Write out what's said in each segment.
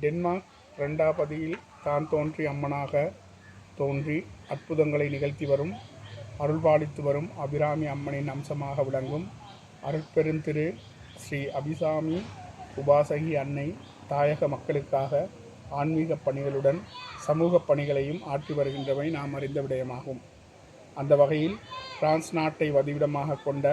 Denmark ரெண்டாபதியில் தான் தோன்றி அம்மனாக தோன்றி அற்புதங்களை நிகழ்த்தி வரும் அருள்பாலித்து வரும் அபிராமி அம்மனின் அம்சமாக விளங்கும் அருட்பெருந்திரு ஸ்ரீ அபிசாமி உபாசகி அன்னை தாயக மக்களுக்காக ஆன்மீக பணிகளுடன் சமூக பணிகளையும் ஆற்றி வருகின்றவை நாம் அறிந்த விடயமாகும். அந்த வகையில் பிரான்ஸ் நாட்டை வதிவிடமாக கொண்ட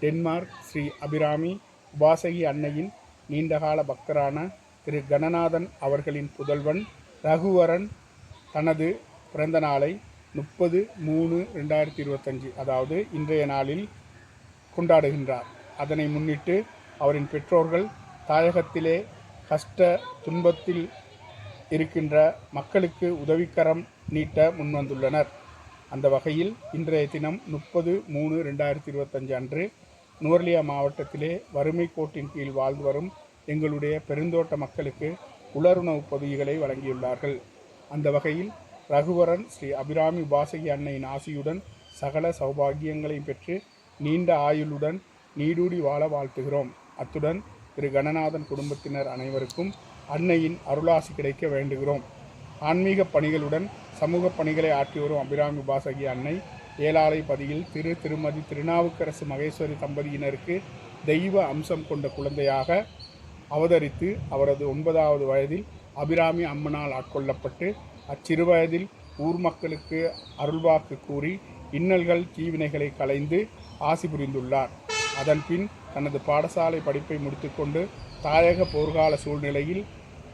டென்மார்க் ஸ்ரீ அபிராமி உபாசகி அன்னையின் நீண்டகால பக்தரான திரு கணநாதன் அவர்களின் புதல்வன் ரகுவரன் தனது பிறந்த நாளை முப்பது மூணு ரெண்டாயிரத்தி இருபத்தஞ்சு அதாவது இன்றைய நாளில் கொண்டாடுகின்றார். அதனை முன்னிட்டு அவரின் பெற்றோர்கள் தாயகத்திலே கஷ்ட துன்பத்தில் இருக்கின்ற மக்களுக்கு உதவிக்கரம் நீட்ட முன்வந்துள்ளனர். அந்த வகையில் இன்றைய தினம் முப்பது மூணு ரெண்டாயிரத்தி இருபத்தஞ்சு அன்று நுவர்லியா மாவட்டத்திலே வறுமை கோட்டின் கீழ் வாழ்ந்து வரும் எங்களுடைய பெருந்தோட்ட மக்களுக்கு உலருணவு பொதிகளை வழங்கியுள்ளார்கள். அந்த வகையில் ரகுவரன் ஸ்ரீ அபிராமி உபாசகி அன்னையின் ஆசியுடன் சகல சௌபாகியங்களையும் பெற்று நீண்ட ஆயுளுடன் நீடூடி வாழ வாழ்த்துகிறோம். அத்துடன் திரு கணநாதன் குடும்பத்தினர் அனைவருக்கும் அன்னையின் அருளாசி கிடைக்க வேண்டுகிறோம். ஆன்மீக பணிகளுடன் சமூக பணிகளை ஆற்றி வரும் அபிராமி உபாசகி அன்னை ஏலாலை பதியில் திரு திருமதி திருநாவுக்கரசு மகேஸ்வரி தம்பதியினருக்கு தெய்வ அம்சம் கொண்ட குழந்தையாக அவதரித்து அவரது ஒன்பதாவது வயதில் அபிராமி அம்மனால் ஆட்கொள்ளப்பட்டு அச்சிறு வயதில் ஊர் மக்களுக்கு அருள்வாக்கு கூறி இன்னல்கள் தீவினைகளை களைந்து ஆசி புரிந்துள்ளார். அதன்பின் தனது பாடசாலை படிப்பை முடித்துக்கொண்டு தாயக போர்க்கால சூழ்நிலையில்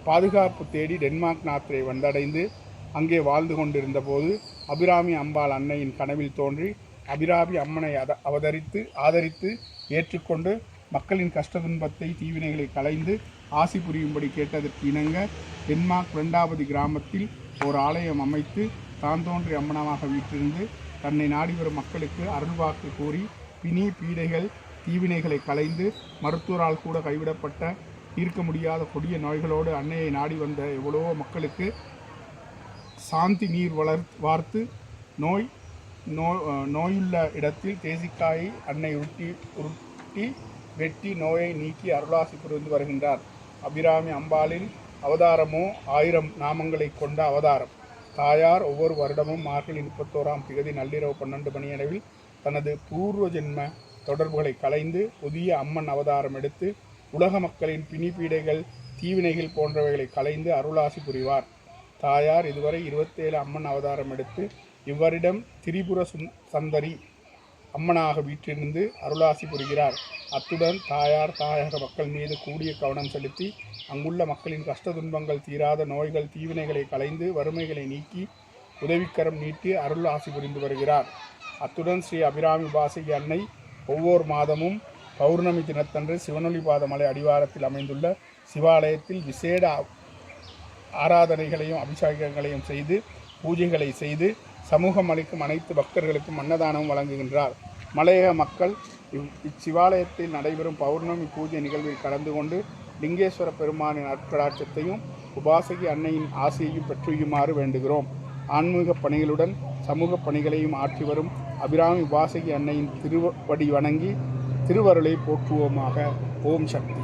பாதுகாப்பு தேடி டென்மார்க் நாட்டை வந்தடைந்து அங்கே வாழ்ந்து கொண்டிருந்த போது அபிராமி அம்பாள் அன்னையின் கனவில் தோன்றி அபிராமி அம்மனை அத அவதரித்து ஆதரித்து ஏற்றுக்கொண்டு மக்களின் கஷ்ட துன்பத்தை தீவினைகளை களைந்து ஆசி புரியும்படி கேட்டதற்கு இணங்க டென்மார்க் இரண்டாவது கிராமத்தில் ஓர் ஆலயம் அமைத்து தான் தோன்றி அம்மனமாக வீற்றிருந்து தன்னை நாடி வரும் மக்களுக்கு அருள்வாக்கு கூறி பிணி பீடைகள் தீவினைகளை களைந்து மருத்துவரால் கூட கைவிடப்பட்ட தீர்க்க முடியாத கொடிய நோய்களோடு அன்னையை நாடி வந்த எவ்வளவோ மக்களுக்கு சாந்தி நீர் வளர் வார்த்து நோய் நோ நோயுள்ள இடத்தில் தேசிக்காயை அன்னை உருட்டி உருட்டி வெட்டி நோயை நீக்கி அருளாசி புரிந்து வருகின்றார். அபிராமி அம்பாளின் அவதாரமோ ஆயிரம் நாமங்களை கொண்ட அவதாரம். தாயார் ஒவ்வொரு வருடமும் மார்கழி முப்பத்தோராம் திகதி நள்ளிரவு பன்னெண்டு மணியளவில் தனது பூர்வ ஜென்ம தொடர்புகளை கலைந்து புதிய அம்மன் அவதாரம் எடுத்து உலக மக்களின் பிணிப்பீடைகள் தீவினைகள் போன்றவைகளை கலைந்து அருளாசி புரிவார். தாயார் இதுவரை இருபத்தேழு அம்மன் அவதாரம் எடுத்து இவ்வரிடம் திரிபுர சுந் சந்தரி அம்மனாக வீற்றிருந்து அருளாசி புரிகிறார். அத்துடன் தாயார் தாயக மக்கள் மீது கூடிய கவனம் செலுத்தி அங்குள்ள மக்களின் கஷ்ட துன்பங்கள் தீராத நோய்கள் தீவினைகளை களைந்து வறுமைகளை நீக்கி உதவிக்கரம் நீட்டி அருள் ஆசி புரிந்து வருகிறார். அத்துடன் ஸ்ரீ அபிராமி பாசகி அன்னை ஒவ்வொரு மாதமும் பௌர்ணமி தினத்தன்று சிவனொளிபாத மலை அடிவாரத்தில் அமைந்துள்ள சிவாலயத்தில் விசேட ஆராதனைகளையும் அபிஷேகங்களையும் செய்து பூஜைகளை செய்து சமூகம் அளிக்கும் அனைத்து பக்தர்களுக்கும் அன்னதானம் வழங்குகின்றார். மலையக மக்கள் இவ் இச்சிவாலயத்தில் நடைபெறும் பௌர்ணமி பூஜை நிகழ்வில் கலந்து கொண்டு லிங்கேஸ்வர பெருமானின் அற்கடாட்சத்தையும் உபாசகி அன்னையின் ஆசையையும் பெற்றுயுமாறு வேண்டுகிறோம். ஆன்மீக பணிகளுடன் சமூக பணிகளையும் ஆற்றி வரும் அபிராமி உபாசகி அன்னையின் திருவடி வணங்கி திருவருளை போற்றுவோமாக. ஓம் சக்தி.